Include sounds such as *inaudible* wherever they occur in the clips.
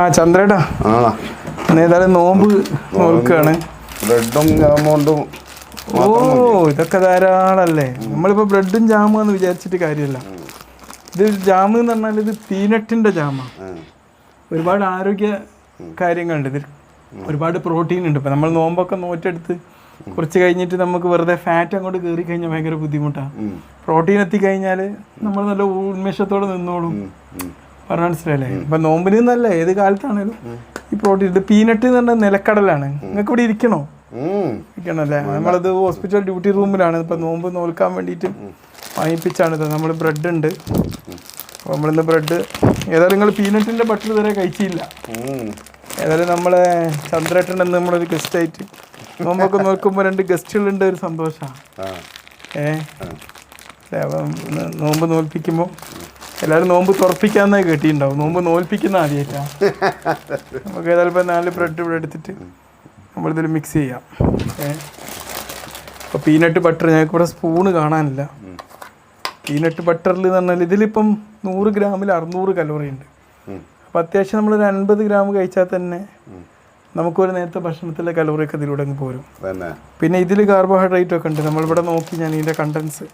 ആ ചന്ദ്രേട്ടാ. ഏതായാലും നോമ്പ് നോക്കാണ് ബ്രെഡും ജാമുണ്ടും ഓ ഇതൊക്കെ ധാരാളല്ലേ? നമ്മളിപ്പോ ബ്രെഡും ജാമും എന്ന് വിചാരിച്ചിട്ട് കാര്യമല്ല. ഇത് ജാമ് എന്ന് പറഞ്ഞാൽ ഇത് പീനട്ടിന്റെ ജാമാണ് ഒരുപാട് ആരോഗ്യ കാര്യങ്ങളുണ്ട്. ഇതിൽ ഒരുപാട് പ്രോട്ടീൻ ഉണ്ട്. ഇപ്പം നമ്മൾ നോമ്പൊക്കെ നോറ്റെടുത്ത് കുറച്ച് കഴിഞ്ഞിട്ട് നമുക്ക് വെറുതെ ഫാറ്റ് അങ്ങോട്ട് കയറി കഴിഞ്ഞാൽ ഭയങ്കര ബുദ്ധിമുട്ടാണ് പ്രോട്ടീൻ എത്തിക്കഴിഞ്ഞാൽ നമ്മൾ നല്ല ഉന്മേഷത്തോടെ നിന്നോളും. പറഞ്ഞ മനസ്സിലല്ലേ ഇപ്പം നോമ്പിന് എന്നല്ല ഏത് കാലത്താണേലും ഈ പ്രോട്ടീൻ ഇത് പീനട്ട് എന്ന് പറഞ്ഞാൽ നിലക്കടലാണ്. നിങ്ങൾക്ക് ഇവിടെ ഇരിക്കണോ? ഇരിക്കണല്ലേ? നമ്മളത് ഹോസ്പിറ്റൽ ഡ്യൂട്ടി റൂമിലാണ്. ഇപ്പം നോമ്പ് നോൽക്കാൻ വേണ്ടിയിട്ട് വാങ്ങിപ്പിച്ചാണിത് നമ്മൾ ബ്രെഡ് ഉണ്ട്. അപ്പോൾ നമ്മളിന്ന് ബ്രെഡ് ഏതായാലും നിങ്ങൾ പീനട്ടിന്റെ ബട്ടർ ഇതുവരെ കഴിച്ചില്ല. ഏതായാലും നമ്മളെ ചന്ദ്രേട്ടൻ എന്ന് നമ്മളൊരു ഗസ്റ്റ് ആയിട്ട് നോമ്പൊക്കെ നോക്കുമ്പോൾ രണ്ട് ഗസ്റ്റുകളുണ്ട് ഒരു സന്തോഷമാണ് ഏ? അപ്പം നോമ്പ് നോൽപ്പിക്കുമ്പോൾ എല്ലാവരും നോമ്പ് തുറപ്പിക്കാന്നേ കേട്ടിട്ടുണ്ടാവും. നോമ്പ് നോൽപ്പിക്കുന്ന ആദ്യമായിട്ടാ നമുക്ക് ഏതായാലും നാല് ബ്രെഡ് ഇവിടെ എടുത്തിട്ട് നമ്മളിതിൽ മിക്സ് ചെയ്യാം. അപ്പോൾ പീനട്ട് ബട്ടർ ഞങ്ങൾക്ക് ഇവിടെ സ്പൂണ് കാണാനില്ല. പീനട്ട് ബട്ടറിൽ എന്ന് പറഞ്ഞാൽ ഇതിലിപ്പം നൂറ് ഗ്രാമിൽ അറുന്നൂറ് കലോറി ഉണ്ട്. അപ്പോൾ അത്യാവശ്യം നമ്മളൊരു അൻപത് ഗ്രാം കഴിച്ചാൽ തന്നെ നമുക്കൊരു നേരത്തെ ഭക്ഷണത്തിലെ കലോറിയൊക്കെ ഇതിലൂടെ അങ്ങ് പോരും. പിന്നെ ഇതിൽ കാർബോഹൈഡ്രേറ്റ് ഒക്കെ ഉണ്ട്. നമ്മളിവിടെ നോക്കി ഞാൻ ഇതിന്റെ കണ്ടൻസ്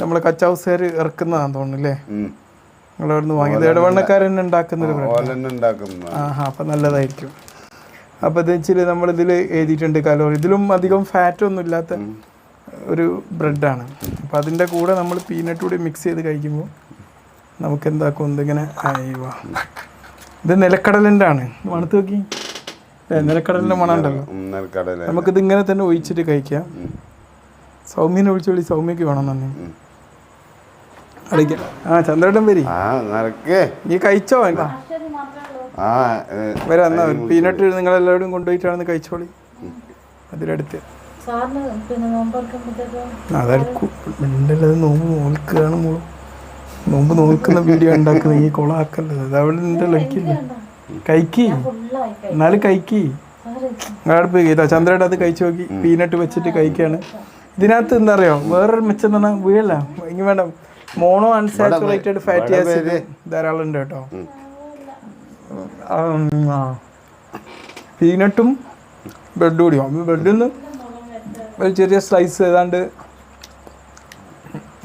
നമ്മൾ കച്ചാവസ്ഥ ഇറക്കുന്നതാന്ന് തോന്നുന്നു നിങ്ങളവിടുന്ന് വാങ്ങിയത് ഇടവണ്ണക്കാരൻ ഉണ്ടാക്കുന്ന ആഹാ അപ്പം നല്ലതായിരിക്കും. അപ്പോൾ ഇത് നമ്മൾ നമ്മളിതിൽ എഴുതിയിട്ടുണ്ട് കലോറി. ഇതിലും അധികം ഫാറ്റ് ഒന്നും ഇല്ലാത്ത ഒരു ബ്രെഡാണ്. അപ്പം അതിന്റെ കൂടെ നമ്മൾ പീനട്ട് കൂടി മിക്സ് ചെയ്ത് കഴിക്കുമ്പോൾ നമുക്ക് എന്താക്കും? എന്തിങ്ങനെ അയവാ. ഇത് നിലക്കടലിന്റെ ആണ് മണത്ത് നോക്കി. നിലക്കടലിന്റെ നിലക്കടലിന്റെ മണം ഉണ്ടല്ലോ. കടല നമുക്കിത് ഇങ്ങനെ തന്നെ ഒഴിച്ചിട്ട് കഴിക്കാം. സൗമ്യനെ ഒഴിച്ചു വിളി സൗമ്യക്ക് വേണം തന്നെ അടിക്കാം. ആ ചന്ദ്രേട്ടൻ വരി. ആ നിനക്ക്. നീ കഴിച്ചോ വേണ്ട ആ വരാ എന്നാ പീനട്ട് നിങ്ങളെല്ലാവരും കൊണ്ടുപോയിട്ടാണെന്ന് കഴിച്ചോളി. അതിലടുത്ത്. സാറിന് പിന്നെ നോമ്പറക്കുമ്പോഴത്തേക്കും അതെടുക്കും. മിണ്ടല്ലത് നോമ്പ് നോൽക്കുകയാണ് മോളും. നോമ്പ് നോക്കുന്ന വീഡിയോ ഉണ്ടാക്കുന്ന ഈ കൊളാക്കല്ലത് അത് അവിടെ നിന്റെ ലക്കില്ല കഴിക്കി. എന്നാലും കഴിക്കി. നിങ്ങളടുപ്പ് ഇതാ ചന്ദ്രയുടെ അത് കഴിച്ചു നോക്കി. പീനട്ട് വെച്ചിട്ട് കഴിക്കാണ്. ഇതിനകത്ത് എന്താ അറിയോ? വേറൊരു മെച്ചം എന്ന് പറഞ്ഞാൽ വീഴല്ല. ഇനി വേണ്ട. മോണോ അൺസാച്ചുറേറ്റഡ് ഫാറ്റി ആസിഡ് ധാരാളം ഉണ്ട് കേട്ടോ. പീനട്ടും ബ്രെഡ് കൂടി. ബ്രെഡിൽ നിന്ന് ഒരു ചെറിയ സ്ലൈസ് ഏതാണ്ട്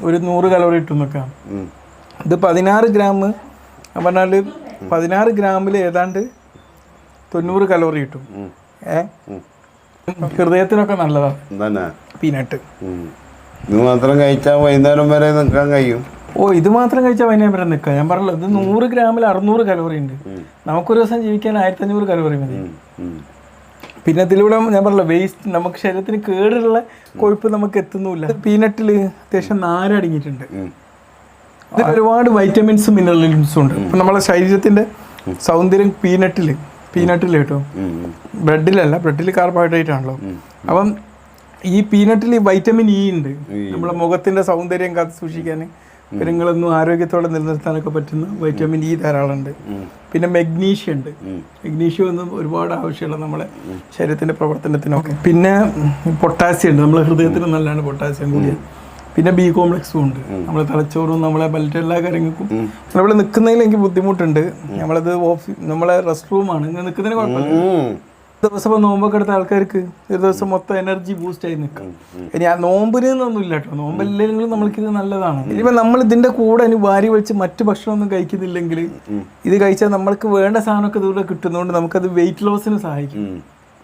ഒരു നൂറ് കലോറി ഇട്ടു നിൽക്കാം ഇത് പതിനാറ് ഗ്രാം പറഞ്ഞാൽ പതിനാറ് ഗ്രാമിൽ ഏതാണ്ട് തൊണ്ണൂറ് കലോറി കിട്ടും. ഏ? ഹൃദയത്തിനൊക്കെ നല്ലതാണ് പീനട്ട്. ഇത് മാത്രം കഴിച്ചാൽ വൈകുന്നേരം വരെ നിൽക്കാൻ കഴിയും. ഓ ഇത് മാത്രം കഴിച്ചാൽ വൈകുന്നേരം വരെ നിൽക്കാം ഞാൻ പറഞ്ഞല്ലോ ഇത് നൂറ് ഗ്രാമിൽ അറുന്നൂറ് കലോറി ഉണ്ട്. നമുക്കൊരു ദിവസം ജീവിക്കാൻ ആയിരത്തി അഞ്ഞൂറ് കലോറി മതി. പിന്നെ ഇതിലൂടെ ഞാൻ പറഞ്ഞല്ലോ വേസ്റ്റ് നമുക്ക് ശരീരത്തിന് കേടുള്ള കൊഴുപ്പ് നമുക്ക് എത്തുന്നില്ല പീനട്ടിൽ അത്യാവശ്യം നാരടങ്ങിയിട്ടുണ്ട്. ഇതിൽ ഒരുപാട് വൈറ്റമിൻസും മിനറൽസും ഉണ്ട്. ഇപ്പം നമ്മളെ ശരീരത്തിന്റെ സൗന്ദര്യം പീനട്ടിൽ പീനട്ടിൽ കേട്ടോ. ബ്രെഡിലല്ല ബ്രെഡിൽ കാർബോഹൈഡ്രേറ്റ് ആണല്ലോ. അപ്പം ഈ പീനട്ടിൽ വൈറ്റമിൻ ഇ ഉണ്ട്. നമ്മുടെ മുഖത്തിന്റെ സൗന്ദര്യം കാത്തു സൂക്ഷിക്കാൻ പെരുങ്ങളൊന്നും ആരോഗ്യത്തോടെ നിലനിർത്താനൊക്കെ പറ്റുന്ന വൈറ്റമിൻ ഇ ധാരാളം ഉണ്ട് പിന്നെ മെഗ്നീഷ്യം ഉണ്ട്. മെഗ്നീഷ്യം ഒന്നും ഒരുപാട് ആവശ്യമുള്ള നമ്മളെ ശരീരത്തിന്റെ പ്രവർത്തനത്തിനൊക്കെ. പിന്നെ പൊട്ടാസ്യം ഉണ്ട്. നമ്മളെ ഹൃദയത്തിന് നല്ലതാണ് പൊട്ടാസ്യം കൂടിയ. പിന്നെ ബി കോംപ്ലക്സും ഉണ്ട്. നമ്മളെ തലച്ചോറും നമ്മളെ മറ്റെല്ലാ കാര്യങ്ങൾക്കും നമ്മൾ നിൽക്കുന്നതിൽ എനിക്ക് ബുദ്ധിമുട്ടുണ്ട്. നമ്മളത് ഓഫീസ് നമ്മളെ റെസ്റ്റ് റൂമാണ് നിൽക്കുന്നതിന് കുഴപ്പമില്ല. ദിവസം ഇപ്പൊ നോമ്പൊക്കെ എടുത്ത ആൾക്കാർക്ക് ഒരു ദിവസം മൊത്തം എനർജി ബൂസ്റ്റ് ആയി നിൽക്കാം. ഇനി ആ നോമ്പിന് എന്നൊന്നും ഇല്ല കേട്ടോ. നോമ്പല്ലെങ്കിലും നമ്മൾക്ക് ഇത് നല്ലതാണ്. ഇനിയിപ്പോ നമ്മൾ ഇതിന്റെ കൂടെ ഇനി വാരി വലിച്ച് മറ്റു ഭക്ഷണമൊന്നും കഴിക്കുന്നില്ലെങ്കിൽ ഇത് കഴിച്ചാൽ നമ്മൾക്ക് വേണ്ട സാധനമൊക്കെ ഇതുകൂടെ കിട്ടുന്നതുകൊണ്ട് നമുക്കത് വെയിറ്റ് ലോസിന് സഹായിക്കും.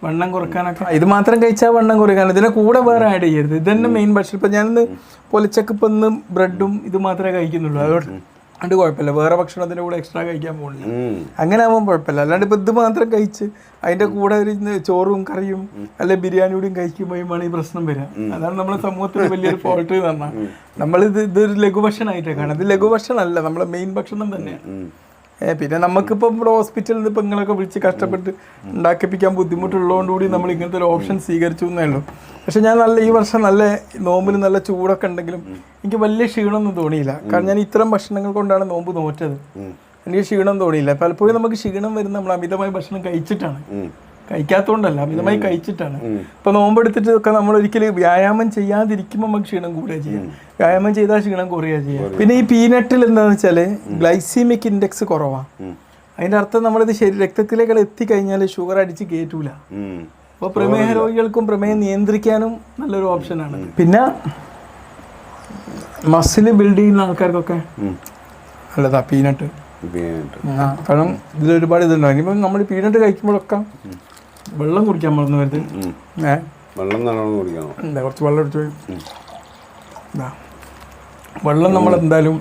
വണ്ണം കുറക്കാനൊക്കെ ഇത് മാത്രം കഴിച്ചാൽ വണ്ണം കുറയ്ക്കാൻ ഇതിനെ കൂടെ വേറെ ആഡ് ചെയ്യരുത്. ഇത് തന്നെ മെയിൻ ഭക്ഷണം. ഇപ്പൊ ഞാനിന്ന് പൊലിച്ചക്ക് ഇപ്പൊ ബ്രെഡും ഇത് മാത്രമേ കഴിക്കുന്നുള്ളൂ. അതുകൊണ്ട് അതുകൊണ്ട് കുഴപ്പമില്ല. വേറെ ഭക്ഷണത്തിന്റെ കൂടെ എക്സ്ട്രാ കഴിക്കാൻ പോകുന്നില്ല. അങ്ങനെ ആകുമ്പോൾ കുഴപ്പമില്ല. അല്ലാണ്ട് ഇപ്പം ഇത് മാത്രം കഴിച്ച് അതിന്റെ കൂടെ ഒരു ചോറും കറിയും അല്ലെ ബിരിയാണി കൂടിയും കഴിക്കുമ്പോഴുമാണ് ഈ പ്രശ്നം വരിക അതാണ് നമ്മുടെ സമൂഹത്തിൽ വലിയൊരു *laughs* ഫോൾട്ട് തന്നെ നമ്മളിത് ഇതൊരു ലഘുഭക്ഷണമായിട്ടാണ് കാണാം ഇത് ലഘുഭക്ഷണമല്ല നമ്മളെ മെയിൻ ഭക്ഷണം തന്നെയാണ് പിന്നെ നമുക്കിപ്പം ഇവിടെ ഹോസ്പിറ്റലിൽ നിന്ന് ഇപ്പം നിങ്ങളൊക്കെ വിളിച്ച് കഷ്ടപ്പെട്ട് ഉണ്ടാക്കിപ്പിക്കാൻ ബുദ്ധിമുട്ടുള്ളതുകൊണ്ട് കൂടി നമ്മൾ ഇങ്ങനത്തെ ഒരു ഓപ്ഷൻ സ്വീകരിച്ചു എന്നേ ഉള്ളൂ. പക്ഷെ ഞാൻ നല്ല ഈ വർഷം നല്ല നോമ്പിൽ നല്ല ചൂടൊക്കെ ഉണ്ടെങ്കിലും എനിക്ക് വലിയ ക്ഷീണമൊന്നും തോന്നിയില്ല. കാരണം ഞാൻ ഇത്തരം ഭക്ഷണങ്ങൾ കൊണ്ടാണ് നോമ്പ് നോറ്റത്. എനിക്ക് ക്ഷീണം തോന്നിയില്ല. പലപ്പോഴും നമുക്ക് ക്ഷീണം വരുന്ന നമ്മൾ അമിതമായ ഭക്ഷണം കഴിച്ചിട്ടാണ്. കഴിക്കാത്തതുകൊണ്ടല്ല അമിതമായി കഴിച്ചിട്ടാണ്. ഇപ്പൊ നോമ്പെടുത്തിട്ട് ഒക്കെ നമ്മൾ ഒരിക്കലും വ്യായാമം ചെയ്യാതിരിക്കുമ്പോൾ നമുക്ക് ക്ഷീണം കൂടുക ചെയ്യാം. വ്യായാമം ചെയ്താൽ ക്ഷീണം കുറയുക ചെയ്യാം. പിന്നെ ഈ പീനട്ടിൽ എന്താണെന്ന് വെച്ചാൽ ഗ്ലൈസീമിക് ഇൻഡെക്സ് കുറവാണ് അതിന്റെ അർത്ഥം നമ്മളിത് ശരി രക്തത്തിലേക്ക് എത്തിക്കഴിഞ്ഞാൽ ഷുഗർ അടിച്ച് കയറ്റൂല അപ്പൊ അപ്പോൾ പ്രമേഹ രോഗികൾക്കും പ്രമേഹം നിയന്ത്രിക്കാനും നല്ലൊരു ഓപ്ഷനാണ് പിന്നെ മസിൽ ബിൽഡ് ചെയ്യുന്ന ആൾക്കാർക്കൊക്കെ. നല്ലതാ പീനട്ട്. കാരണം ഇതിൽ ഒരുപാട് ഇതുണ്ടാവും. ഇനിയിപ്പം നമ്മൾ പീനട്ട് കഴിക്കുമ്പോഴൊക്കെ വെള്ളം കുടിക്കാൻ മറന്നു വരുത് ഏ? വെള്ളം നല്ലോണം കുടിക്കണം. എന്താ കുറച്ച് വെള്ളം എടുത്തു വെള്ളം നമ്മൾ എന്തായാലും.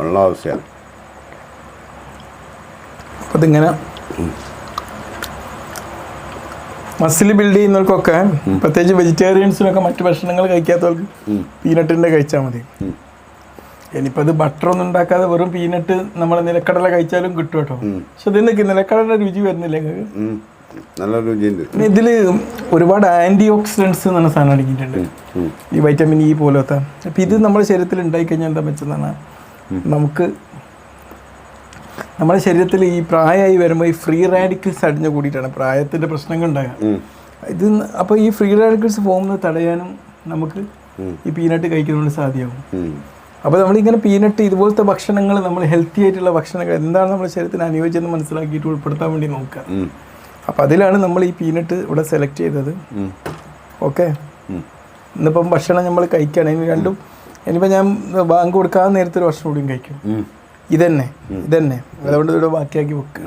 വെള്ളം ആവശ്യമാണ് അപ്പം ഇതിങ്ങനെ മസിൽ ബിൽഡ് ചെയ്യുന്നവർക്കൊക്കെ പ്രത്യേകിച്ച് വെജിറ്റേറിയൻസിനൊക്കെ മറ്റു ഭക്ഷണങ്ങൾ കഴിക്കാത്തവർക്ക്. പീനട്ടിന്റെ കഴിച്ചാൽ മതി. ഇനിയിപ്പോൾ അത് ബട്ടർ ഒന്നും ഉണ്ടാക്കാതെ വെറും പീനട്ട് നമ്മൾ നിലക്കടല കഴിച്ചാലും കിട്ടും കേട്ടോ. പക്ഷെ ഇതിനൊക്കെ നിലക്കടല രുചി വരുന്നില്ല. നല്ല രുചിയുണ്ട് ഇതിൽ ഒരുപാട് ആന്റി ഓക്സിഡൻസ് എന്ന് പറഞ്ഞ സാധനം അടങ്ങിയിട്ടുണ്ട്. ഈ വൈറ്റമിൻ ഇ പോലത്തെ അപ്പം ഇത് നമ്മുടെ ശരീരത്തിൽ ഉണ്ടായിക്കഴിഞ്ഞാൽ എന്താ വെച്ചതാണ് നമുക്ക് നമ്മുടെ ശരീരത്തിൽ ഈ പ്രായമായി വരുമ്പോൾ ഈ ഫ്രീ റാഡിക്കൽസ് അടിഞ്ഞു കൂടിയിട്ടാണ് പ്രായത്തിന്റെ പ്രശ്നങ്ങൾ ഉണ്ടാകുക. ഇത് അപ്പോൾ ഈ ഫ്രീ റാഡിക്കൽസ് പോകുന്നത് തടയാനും നമുക്ക് ഈ പീനട്ട് കഴിക്കുന്നതുകൊണ്ട് സാധ്യമാകും. അപ്പോൾ നമ്മളിങ്ങനെ പീനട്ട് ഇതുപോലത്തെ ഭക്ഷണങ്ങൾ നമ്മൾ ഹെൽത്തി ആയിട്ടുള്ള ഭക്ഷണങ്ങൾ എന്താണ് നമ്മുടെ ശരീരത്തിന് അനുയോജ്യം മനസ്സിലാക്കിയിട്ട് ഉൾപ്പെടുത്താൻ വേണ്ടി നോക്കുക. അപ്പോൾ അതിലാണ് നമ്മൾ ഈ പീനട്ട് ഇവിടെ സെലക്ട് ചെയ്തത്. ഓക്കെ ഇന്നിപ്പം ഭക്ഷണം നമ്മൾ കഴിക്കുകയാണ്. ഇനി രണ്ടും ഇനിയിപ്പോൾ ഞാൻ ബാങ്ക് കൊടുക്കാതെ നേരത്തെ ഒരു ഭക്ഷണം കൂടിയും കഴിക്കും. ഇതന്നെ. ഇതന്നെ. അതുകൊണ്ട് ഇവിടെ ബാക്കിയാക്കി വെക്കുക.